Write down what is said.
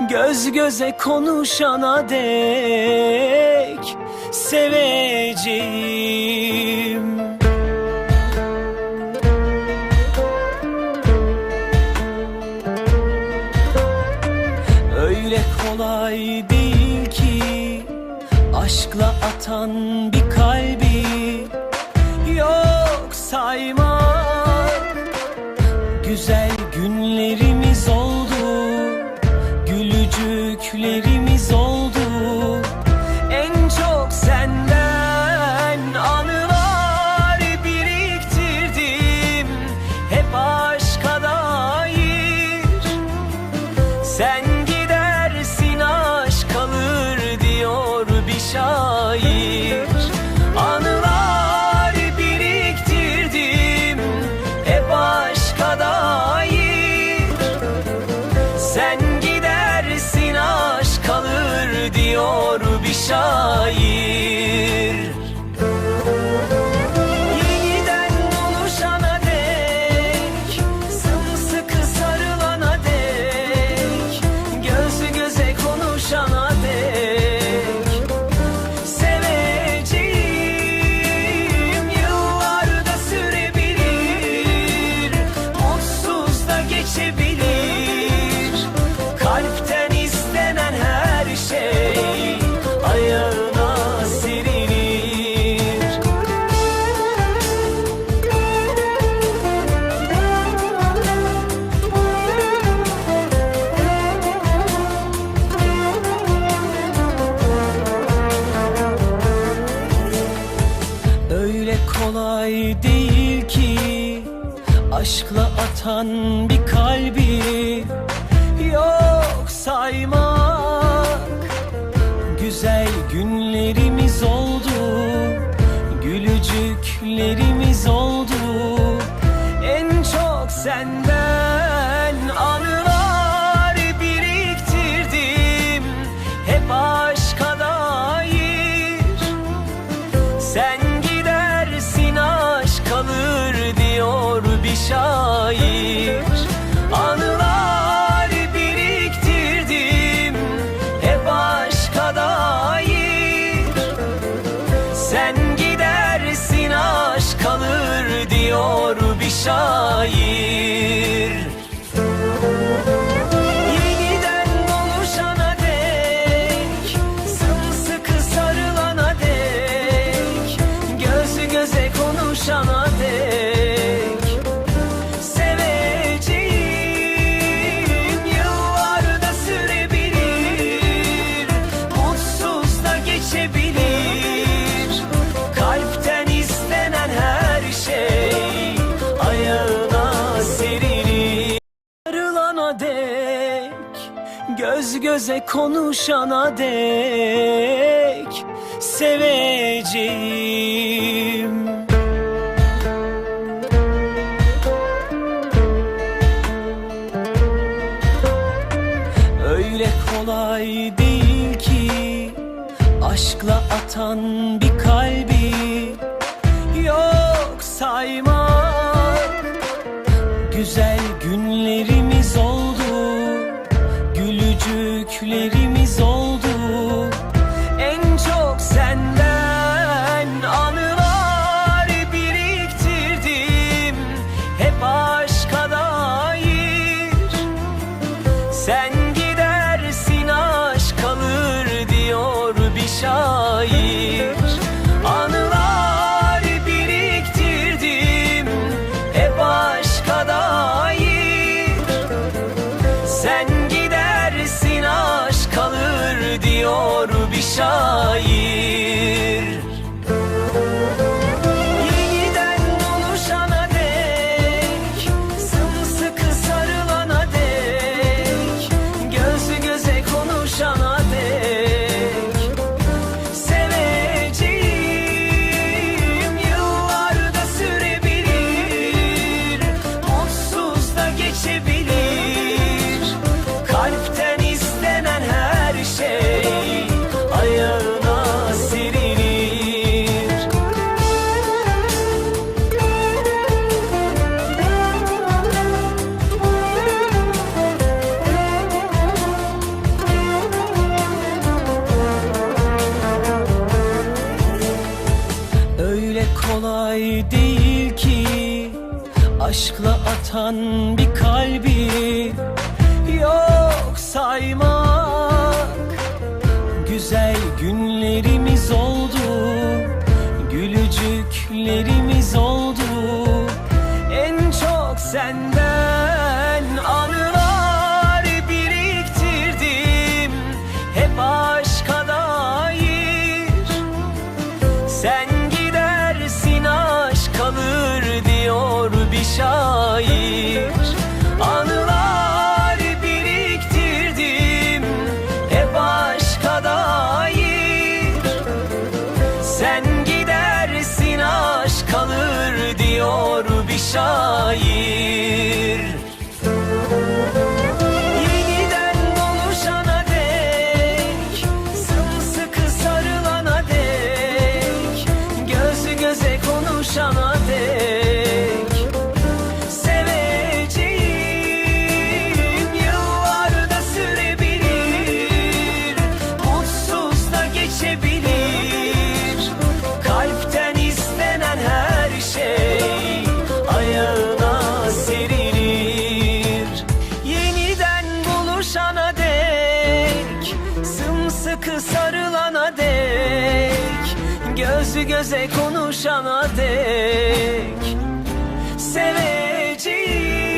Göz göze konuşana dek seveceğim. Öyle kolay değil ki aşkla atan bir kalbi yok saymak kolay değil ki. Aşkla atan bir kalbi yok saymak. Güzel günlerimiz oldu Gülücüklerimiz oldu. En çok senden diyor bir göze konuşana dek Seveceğim. Öyle kolay değil ki Aşkla atan bir kalbi Yok saymak. Güzel günlerimiz oldu Gülücüklerimiz oldu. En çok senden anılar biriktirdim. Hep aşka dair Sen gidersin aşk kalır diyor bir şair aşkla atan bir kalbi yok saymak. Güzel günlerimiz oldu gülücüklerimiz me. Göz göze konuşana dek seveceğim.